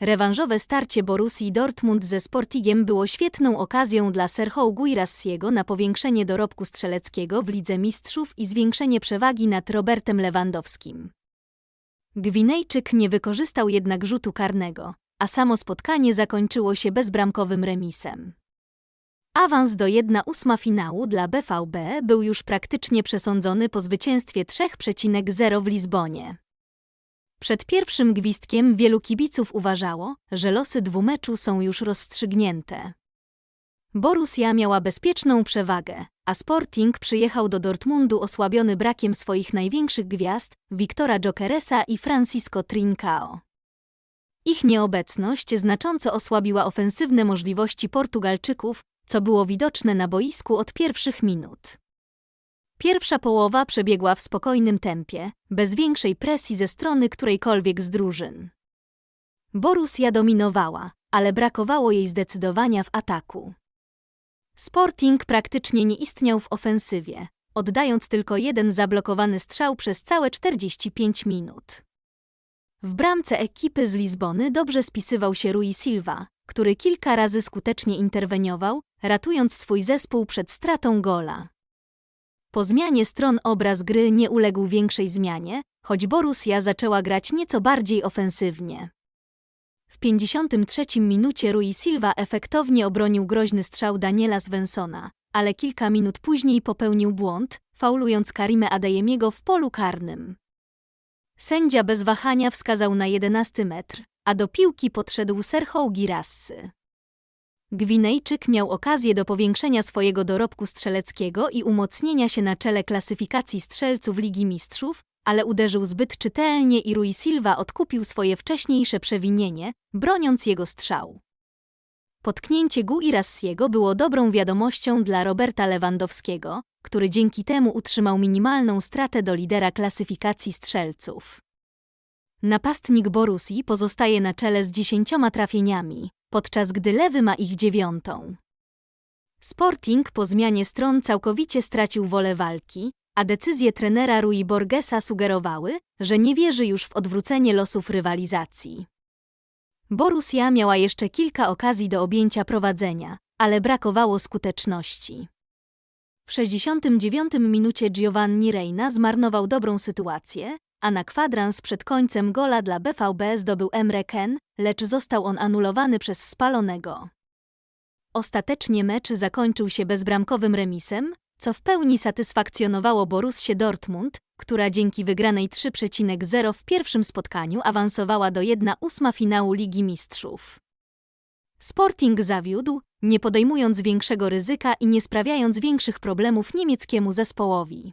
Rewanżowe starcie Borussii Dortmund ze Sportingiem było świetną okazją dla Serhou Guirassiego na powiększenie dorobku strzeleckiego w Lidze Mistrzów i zwiększenie przewagi nad Robertem Lewandowskim. Gwinejczyk nie wykorzystał jednak rzutu karnego, a samo spotkanie zakończyło się bezbramkowym remisem. Awans do 1-8 finału dla BVB był już praktycznie przesądzony po zwycięstwie 3,0 w Lizbonie. Przed pierwszym gwizdkiem wielu kibiców uważało, że losy dwumeczu są już rozstrzygnięte. Borussia miała bezpieczną przewagę, a Sporting przyjechał do Dortmundu osłabiony brakiem swoich największych gwiazd, Wiktora Jokeresa i Francisco Trincao. Ich nieobecność znacząco osłabiła ofensywne możliwości Portugalczyków, co było widoczne na boisku od pierwszych minut. Pierwsza połowa przebiegła w spokojnym tempie, bez większej presji ze strony którejkolwiek z drużyn. Borussia dominowała, ale brakowało jej zdecydowania w ataku. Sporting praktycznie nie istniał w ofensywie, oddając tylko jeden zablokowany strzał przez całe 45 minut. W bramce ekipy z Lizbony dobrze spisywał się Rui Silva, który kilka razy skutecznie interweniował, ratując swój zespół przed stratą gola. Po zmianie stron obraz gry nie uległ większej zmianie, choć Borussia zaczęła grać nieco bardziej ofensywnie. W 53 minucie Rui Silva efektownie obronił groźny strzał Daniela Svensona, ale kilka minut później popełnił błąd, faulując Karimę Adeyemiego w polu karnym. Sędzia bez wahania wskazał na 11 metr, a do piłki podszedł Serhou Girassy. Gwinejczyk miał okazję do powiększenia swojego dorobku strzeleckiego i umocnienia się na czele klasyfikacji strzelców Ligi Mistrzów, ale uderzył zbyt czytelnie i Rui Silva odkupił swoje wcześniejsze przewinienie, broniąc jego strzał. Potknięcie Guirassiego było dobrą wiadomością dla Roberta Lewandowskiego, który dzięki temu utrzymał minimalną stratę do lidera klasyfikacji strzelców. Napastnik Borussii pozostaje na czele z dziesięcioma trafieniami, podczas gdy lewy ma ich dziewiątą. Sporting po zmianie stron całkowicie stracił wolę walki, a decyzje trenera Rui Borgesa sugerowały, że nie wierzy już w odwrócenie losów rywalizacji. Borussia miała jeszcze kilka okazji do objęcia prowadzenia, ale brakowało skuteczności. W 69 minucie Giovanni Reina zmarnował dobrą sytuację, a na kwadrans przed końcem gola dla BVB zdobył Emre Ken, lecz został on anulowany przez spalonego. Ostatecznie mecz zakończył się bezbramkowym remisem, co w pełni satysfakcjonowało Borussię Dortmund, która dzięki wygranej 3,0 w pierwszym spotkaniu awansowała do 1-8 finału Ligi Mistrzów. Sporting zawiódł, nie podejmując większego ryzyka i nie sprawiając większych problemów niemieckiemu zespołowi.